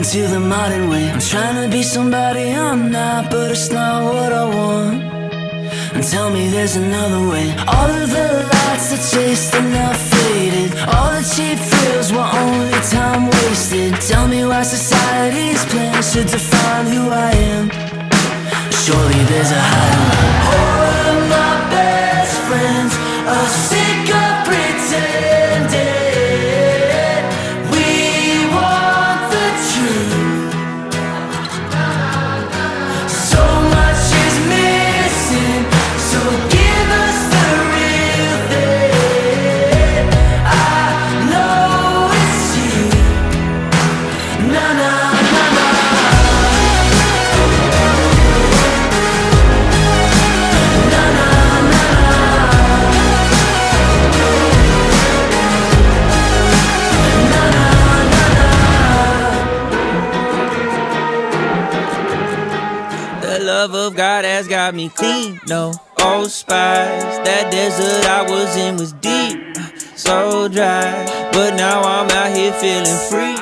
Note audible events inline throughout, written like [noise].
Welcome to the modern way. I'm trying to be somebody I'm not, but it's not what I want. And tell me there's another way. All of the lights that chased are now faded. All the cheap thrills were only time wasted. Tell me why society's plans should define who I am. Surely there's a higher love of God has got me clean, no old spies. That desert I was in was deep, so dry. But now I'm out here feeling free,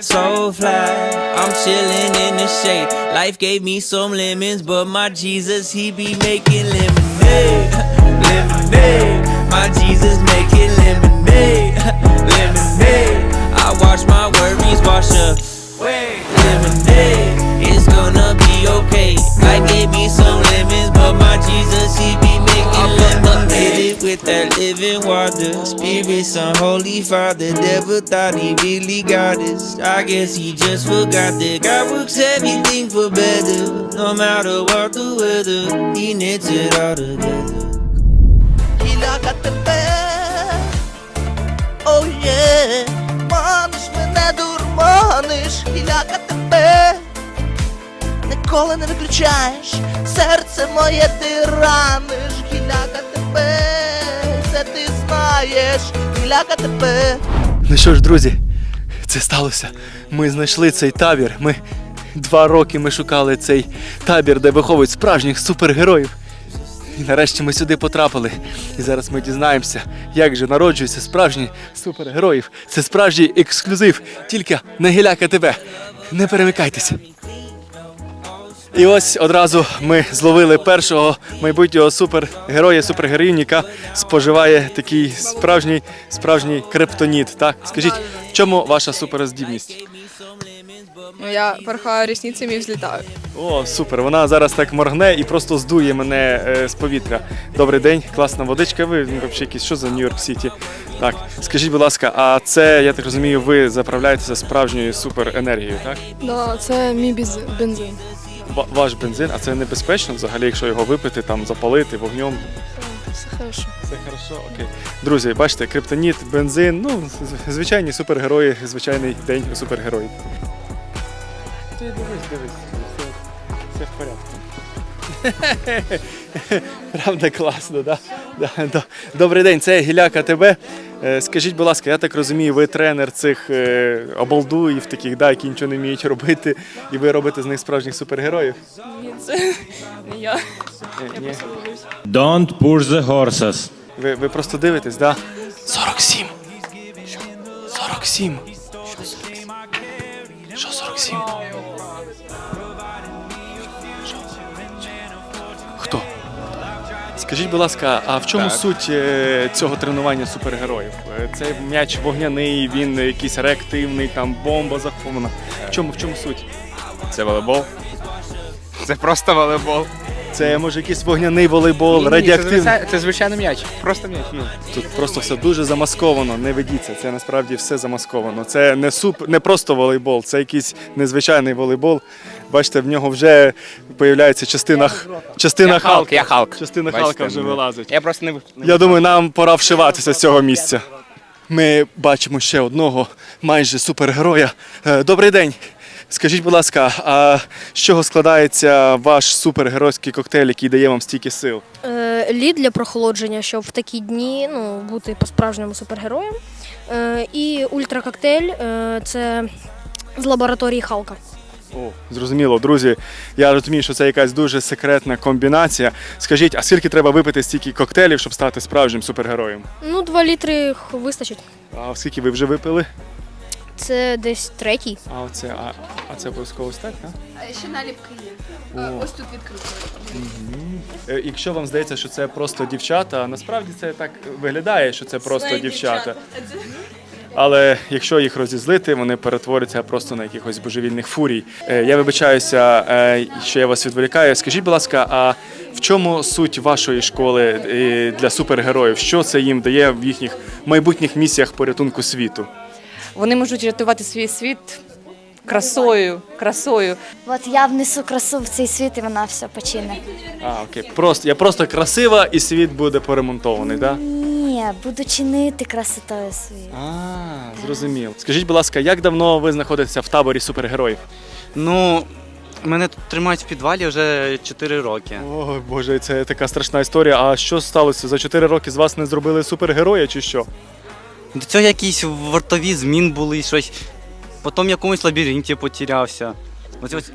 so fly. I'm chilling in the shade. Life gave me some lemons, but my Jesus, he be making lemonade, [laughs] lemonade. My Jesus making lemonade, [laughs] lemonade. I watch my worries wash away, lemonade gonna be okay. I gave me some lemons, but my Jesus, he be making lemonade with that living water. spirit, some holy father, never thought he really got us. I guess he just forgot that God works everything for better. No matter what the weather, he knits it all together. He not got the best. Oh yeah, manış ve ne durmanış. Hilakat Ніколи не виключаєш, серце моє ти раниш, гіляка тебе, це ти знаєш, гіляка тебе. Ну що ж, друзі, це сталося. Ми знайшли цей табір. Ми два роки ми шукали цей табір, де виховують справжніх супергероїв. І нарешті ми сюди потрапили. І зараз ми дізнаємося, як же народжуються справжні супергероїв. Це справжній ексклюзив. Тільки на Гіляка ТВ. Не перемикайтеся. І ось одразу ми зловили першого майбутнього супергероя, супергероїню, яка споживає такий справжній справжній криптоніт. Так, скажіть, в чому ваша суперздібність? Ну, я порхаю рісницями і взлітаю. О, супер! Вона зараз так моргне і просто здує мене е, з повітря. Добрий день, класна водичка. Ви ну, взагалі якісь що за Нью-Йорк Сіті? Так, скажіть, будь ласка, а це я так розумію, ви заправляєтеся справжньою суперенергією, так? Да, це мій бензин. Ва- Ваш бензин, а це небезпечно взагалі, якщо його випити, там запалити вогнем. Все хорошо. Все хорошо, окей. Друзі, бачите, криптоніт, бензин, ну, звичайні супергерої, звичайний день у супергероїв. Ти дивись, дивись, все, все в порядку. [laughs] Правда, класно, да? Да. Добрий день, це Гіляка ТБ. Е, Скажіть, будь ласка, я так розумію, ви тренер цих е, обалдуїв, таких, да, які нічого не вміють робити, і ви робите з них справжніх супергероїв? Ні, це не я. Е, Ні. Don't push the horses. Ви, ви просто дивитесь, да? 47. Що? 47. Скажіть, будь ласка, а в чому суть е, цього тренування супергероїв? Е, Це м'яч вогняний, він якийсь реактивний, там бомба захована. В чому, в чому суть? Це волейбол. Це просто волейбол. Це може якийсь вогняний волейбол, Ні, ні, радіоактивний. Це, звичай- це звичайний м'яч. Просто м'яч. Ні. Тут просто все дуже замасковано, не ведіться. Це насправді все замасковано. Це не суп, не просто волейбол, це якийсь незвичайний волейбол. Бачите, в нього вже появляється частина, частина Я Халк, Халка. я Халк. Частина Бачите, Халка вже вилазить. Я просто не не Я думаю, нам пора вшиватися з цього місця. Ми бачимо ще одного майже супергероя. Е, Добрий день. Скажіть, будь ласка, а з чого складається ваш супергеройський коктейль, який дає вам стільки сил? Е, лід для прохолодження, щоб в такі дні ну, бути по-справжньому супергероєм. Е, і ультракоктейль е, це з лабораторії Халка. О, зрозуміло, друзі. Я розумію, що це якась дуже секретна комбінація. Скажіть, а скільки треба випити стільки коктейлів, щоб стати справжнім супергероєм? Ну, два літри х- вистачить. А скільки ви вже випили? це десь третій. А оце, а, а це обов'язково стать, так? Ще наліпки є. О. Ось тут відкрито. Е, Якщо вам здається, що це просто дівчата, насправді це так виглядає, що це просто дівчата. Але якщо їх розізлити, вони перетворяться просто на якихось божевільних фурій. Е, Я вибачаюся, е, що я вас відволікаю. Скажіть, будь ласка, а в чому суть вашої школи е, для супергероїв? Що це їм дає в їхніх майбутніх місіях порятунку світу? Вони можуть рятувати свій світ красою, красою. От я внесу красу в цей світ і вона все почине. А, окей, просто я просто красива, і світ буде поремонтований, так? Буду чинити красотою світ. А, зрозумів. Скажіть, будь ласка, як давно ви знаходитеся в таборі супергероїв? Ну, мене тут тримають в підвалі вже 4 роки. О, Боже, це така страшна історія. А що сталося? За 4 роки з вас не зробили супергероя чи що? До цього якісь вартові змін були, щось. Потім в якомусь лабіринті потерявся. Ось, ось,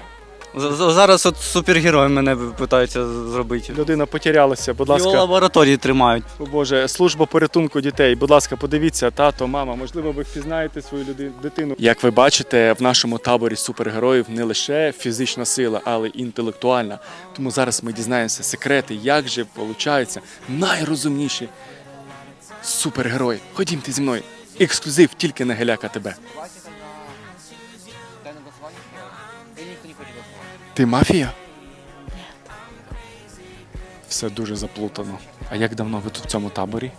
зараз от супергерой мене питаються зробити. Людина потерялася, будь Його ласка. лабораторії тримають. О Боже, служба порятунку дітей. Будь ласка, подивіться, тато, мама, можливо, ви впізнаєте свою дитину. Як ви бачите, в нашому таборі супергероїв не лише фізична сила, але й інтелектуальна. Тому зараз ми дізнаємося секрети, як же виходить найрозумніші супергерої. Ходімте зі мною. Ексклюзив тільки на Геляка тебе. Ти мафія? Все дуже заплутано. А як давно ви тут в цьому таборі?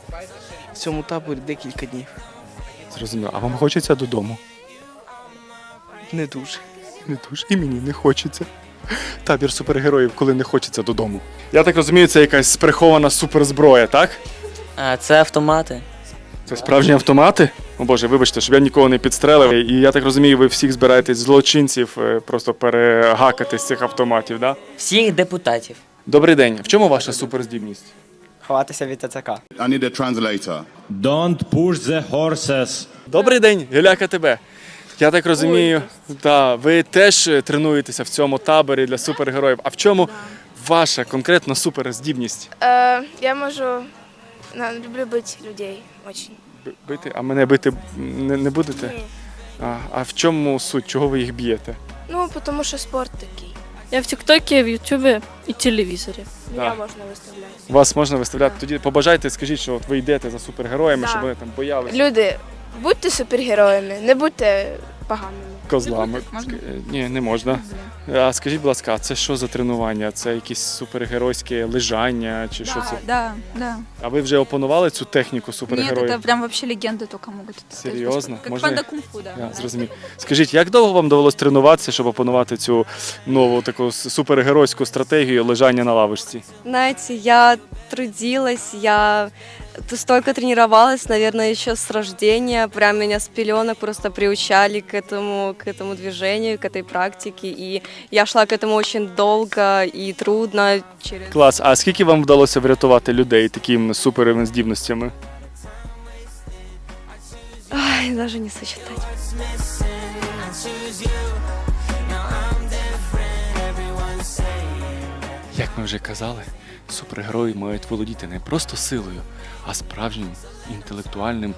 В цьому таборі декілька днів. Зрозуміло. А вам хочеться додому? Не дуже. Не дуже. І мені не хочеться. Табір супергероїв, коли не хочеться додому. Я так розумію, це якась прихована суперзброя, так? А це автомати. Це справжні автомати? О Боже, вибачте, щоб я нікого не підстрелив. І я так розумію, ви всіх збираєтесь злочинців е, просто перегакати з цих автоматів, так? Всіх депутатів. Добрий день. В чому ваша суперздібність? Ховатися від ТЦК. I need a translator. Don't push the horses. Добрий день, Геляка тебе. Я так розумію, та, ви теж е, тренуєтеся в цьому таборі для супергероїв. А в чому ваша конкретно суперздібність? Е, я можу на, люблю бити людей очень. Бити, а мене бити не, не будете? А, а в чому суть? Чого ви їх б'єте? Ну, тому що спорт такий. Я в Тіктокі, в Ютубі і телевізорі. Да. Я можна виставляти. Вас можна виставляти. Тоді побажайте, скажіть, що от ви йдете за супергероями, Да. щоб вони там боялися Люди, будьте супергероями, не будьте поганими. Козлами. Е, Ні, не можна. А скажіть, будь ласка, а це що за тренування? Це якісь супергеройське лежання чи що це? да, да. А ви вже опанували цю техніку супергероїв? прям вообще легенди тільки можуть. Серйозно? Можна я- кунг-фу, да. Я зрозумів. Скажіть, як довго вам довелось тренуватися, щоб опанувати цю нову таку с- супергеройську стратегію лежання на лавочці? Знаете, я трудилась, я столько тренировалась, наверное, еще с рождения. Прям меня с пеленок просто приучали к этому, к этому движению, к этой практике. И я шла к этому очень долго и трудно. Через... Клас. А скільки вам вдалося врятувати людей такими суперовими здібностями? Ай, даже не сочетать. Як ми вже казали, супергерої мають володіти не просто силою, а справжнім інтелектуальним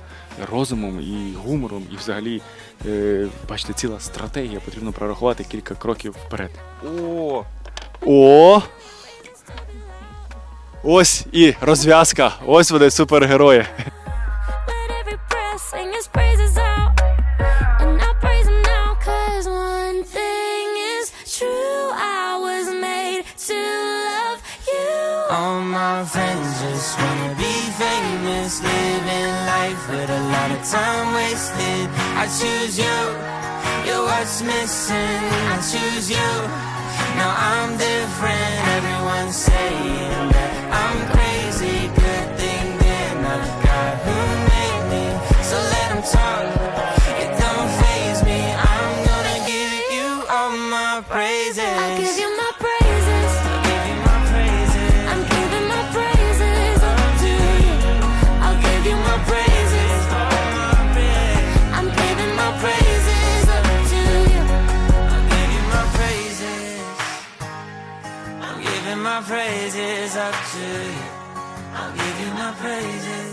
розумом і гумором, і взагалі, е, бачите, ціла стратегія. Потрібно прорахувати кілька кроків вперед. О, О! Ось і розв'язка. Ось вони супергерої. All my friends just wanna be famous, living life with a lot of time wasted. I choose you, you're what's missing. I choose you, now I'm different. Everyone's saying I'll give you my praises.